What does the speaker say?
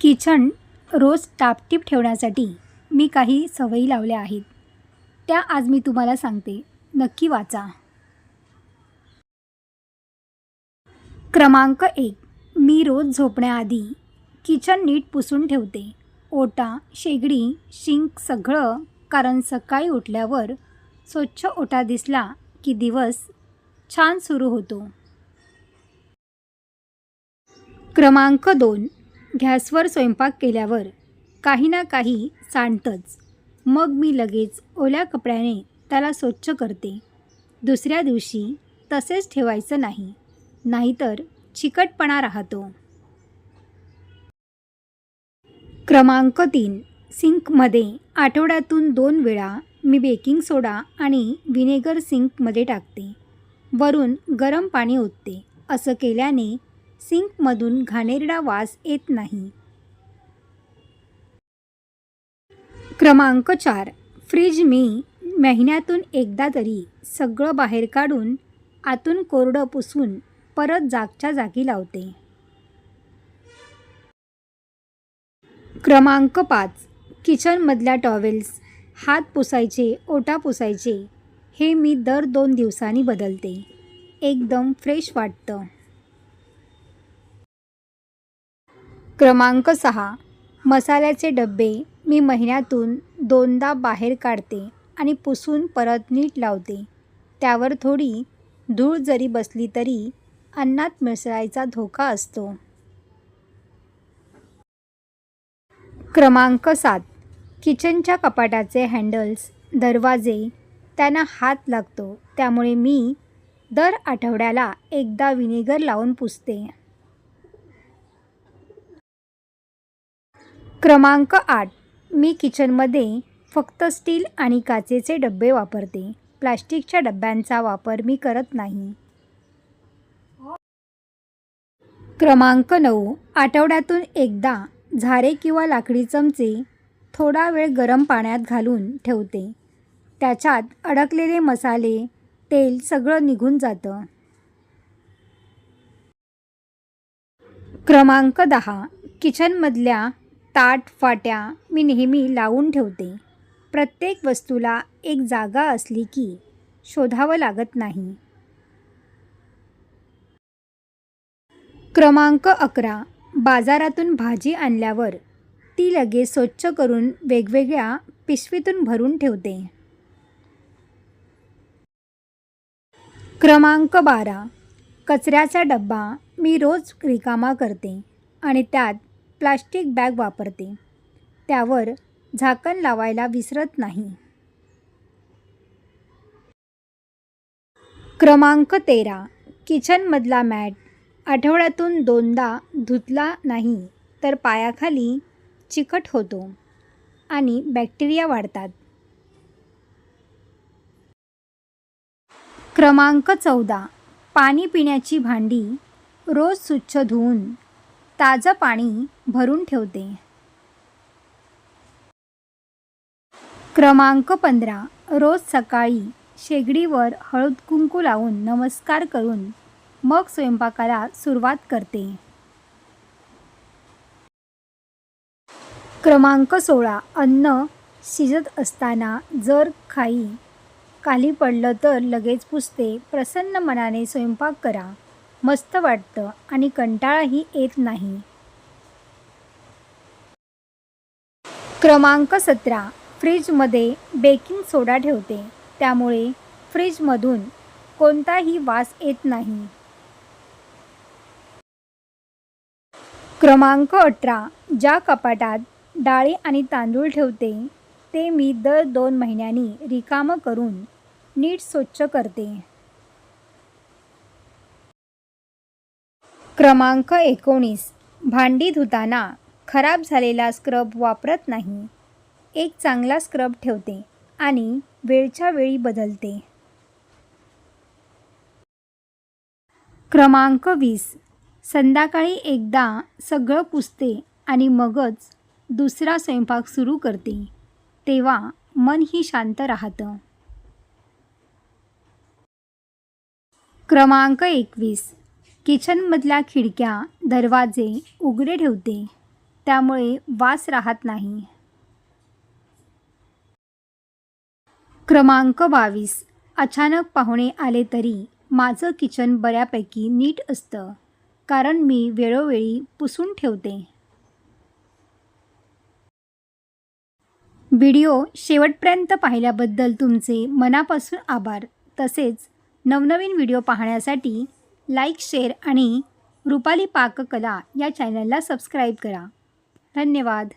Kitchen रोज टापटीप ठेवण्यासाठी मी काही सवयी लावल्या आहेत. त्या आज मी तुम्हाला सांगते. नक्की वाचा. क्रमांक एक. मी रोज झोपण्याआधी किचन नीट पुसून ठेवते. ओटा शेगडी शिंक सगळं कारण सकाळी उठल्यावर स्वच्छ ओटा दिसला की दिवस छान सुरू होतो. क्रमांक दोन. गॅसवर स्वयंपाक केल्यावर काही ना काही सांडतंच. मग मी लगेच ओल्या कपड्याने त्याला स्वच्छ करते. दुसऱ्या दिवशी तसेच ठेवायचं नाही नाहीतर चिकटपणा राहतो. क्रमांक तीन. सिंकमध्ये आठवड्यातून दोन वेळा मी बेकिंग सोडा आणि विनेगर सिंकमध्ये टाकते. वरून गरम पाणी ओतते. असं केल्याने सिंकमधून घाणेरडा वास येत नाही. क्रमांक चार. फ्रीज मी महिन्यातून एकदा तरी सगळं बाहेर काढून आतून कोरडं पुसून परत जागच्या जागी लावते. क्रमांक पाच. किचनमधल्या टॉवेल्स हात पुसायचे ओटा पुसायचे हे मी दर दोन दिवसांनी बदलते. एकदम फ्रेश वाटतं. क्रमांक सहा. मसाल्याचे डबे मी महिन्यातून दोनदा बाहेर काढते आणि पुसून परत नीट लावते. त्यावर थोडी धूळ जरी बसली तरी अन्नात मिसळायचा धोका असतो. क्रमांक सात. किचनच्या कपाटाचे हँडल्स दरवाजे त्यांना हात लागतो. त्यामुळे मी दर आठवड्याला एकदा विनेगर लावून पुसते. क्रमांक आठ. मी किचनमध्ये फक्त स्टील आणि काचेचे डबे वापरते. प्लास्टिकच्या डब्यांचा वापर मी करत नाही. क्रमांक नऊ. आठवड्यातून एकदा झारे किंवा लाकडी चमचे थोडा वेळ गरम पाण्यात घालून ठेवते. त्याच्यात अडकलेले मसाले तेल सगळं निघून जातं. क्रमांक दहा. किचनमधल्या ताट फाट्या मी नेहमी लावून ठेवते. प्रत्येक वस्तूला एक जागा असली की शोधावं लागत नाही. क्रमांक अकरा. बाजारातून भाजी आणल्यावर ती लगेच स्वच्छ करून वेगवेगळ्या पिशवीतून भरून ठेवते. क्रमांक बारा. कचऱ्याचा डब्बा मी रोज रिकामा करते आणि त्यात प्लास्टिक बॅग वापरते. त्यावर झाकण लावायला विसरत नाही. क्रमांक तेरा. किचनमधला मॅट. आठवड्यातून दोनदा धुतला नाही तर पायाखाली चिकट होतो आणि बॅक्टेरिया वाढतात. क्रमांक चौदा. पाणी पिण्याची भांडी रोज स्वच्छ धुवून ताजं पाणी भरून ठेवते. क्रमांक पंधरा. रोज सकाळी शेगडीवर हळद कुंकू लावून नमस्कार करून मग स्वयंपाकाला सुरुवात करते. क्रमांक सोळा. अन्न शिजत असताना जर खाई खाली पडलं तर लगेच पुसते. प्रसन्न मनाने स्वयंपाक करा. मस्त वाटतं आणि कंटाळाही येत नाही. क्रमांक सतरा. फ्रीजमध्ये बेकिंग सोडा ठेवते. त्यामुळे फ्रीजमधून कोणताही वास येत नाही. क्रमांक अठरा. ज्या कपाटात डाळी आणि तांदूळ ठेवते ते मी दर दोन महिन्यांनी रिकामं करून नीट स्वच्छ करते. क्रमांक एकोणीस. भांडी धुताना खराब झालेला स्क्रब वापरत नाही. एक चांगला स्क्रब ठेवते आणि वेळच्या वेळी बदलते. क्रमांक वीस. संध्याकाळी एकदा सगळं पुसते आणि मगच दुसरा स्वयंपाक सुरू करते. तेव्हा मन ही शांत राहतं. क्रमांक एकवीस. किचनमधल्या खिडक्या दरवाजे उघडे ठेवते. त्यामुळे वास राहत नाही. क्रमांक बावीस. अचानक पाहुणे आले तरी माझं किचन बऱ्यापैकी नीट असतं कारण मी वेळोवेळी पुसून ठेवते. व्हिडिओ शेवटपर्यंत पाहिल्याबद्दल तुमचे मनापासून आभार. तसेच नवनवीन व्हिडिओ पाहण्यासाठी लाईक शेअर आणि रुपाली पाककला या चॅनलला सबस्क्राईब करा. धन्यवाद.